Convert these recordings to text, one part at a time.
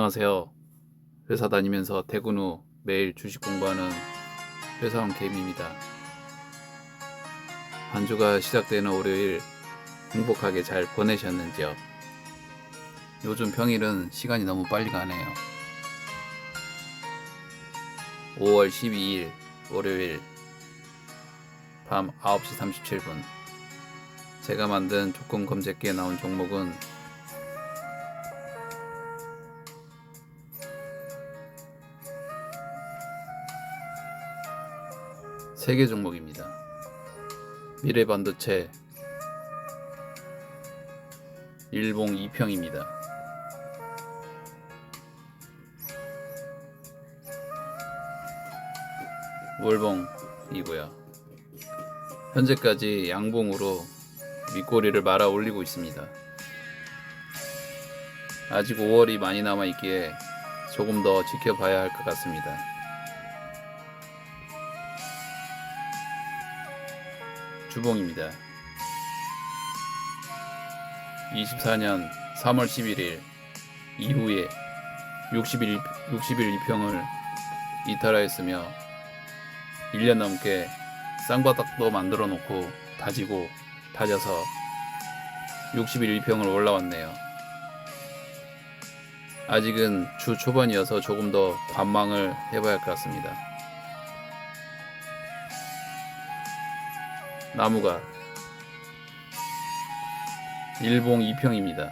안녕하세요. 회사 다니면서 퇴근 후 매일 주식 공부하는 회사원 개미입니다. 한 주가 시작되는 월요일 행복하게 잘 보내셨는지요? 요즘 평일은 시간이 너무 빨리 가네요. 5월 12일 월요일 밤 9시 37분 제가 만든 조건 검색기에 나온 종목은 세개 종목입니다. 미래 반도체, 일봉 2평입니다. 월봉이고요. 현재까지 양봉으로 윗꼬리를 말아 올리고 있습니다. 아직 5월이 많이 남아 있기에 조금 더 지켜봐야 할 것 같습니다. 주봉입니다. 24년 3월 11일 이후에 60일, 60일 이평을 이탈하였으며 1년 넘게 쌍바닥도 만들어 놓고 다지고 다져서 60일 1평을 올라왔네요. 아직은 주 초반이어서 조금 더 관망을 해봐야 할 것 같습니다. 나무가 일봉 2평입니다.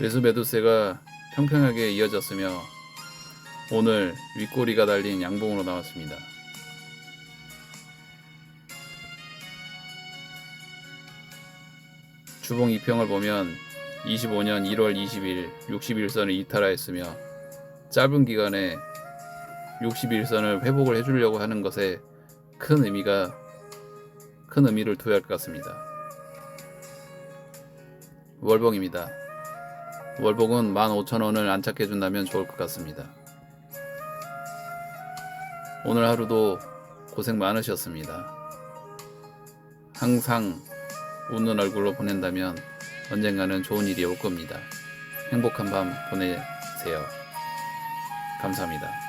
매수 매도세가 평평하게 이어졌으며 오늘 윗꼬리가 달린 양봉으로 나왔습니다. 주봉 2평을 보면 25년 1월 20일 61선을 이탈하였으며 짧은 기간에 61선을 회복을 해주려고 하는 것에 큰 의미가 큰 의미를 두어야 할것 같습니다. 월봉입니다. 월봉은 15,000원을 안착해 준다면 좋을 것 같습니다. 오늘 하루도 고생 많으셨습니다. 항상 웃는 얼굴로 보낸다면 언젠가는 좋은 일이 올 겁니다. 행복한 밤 보내세요. 감사합니다.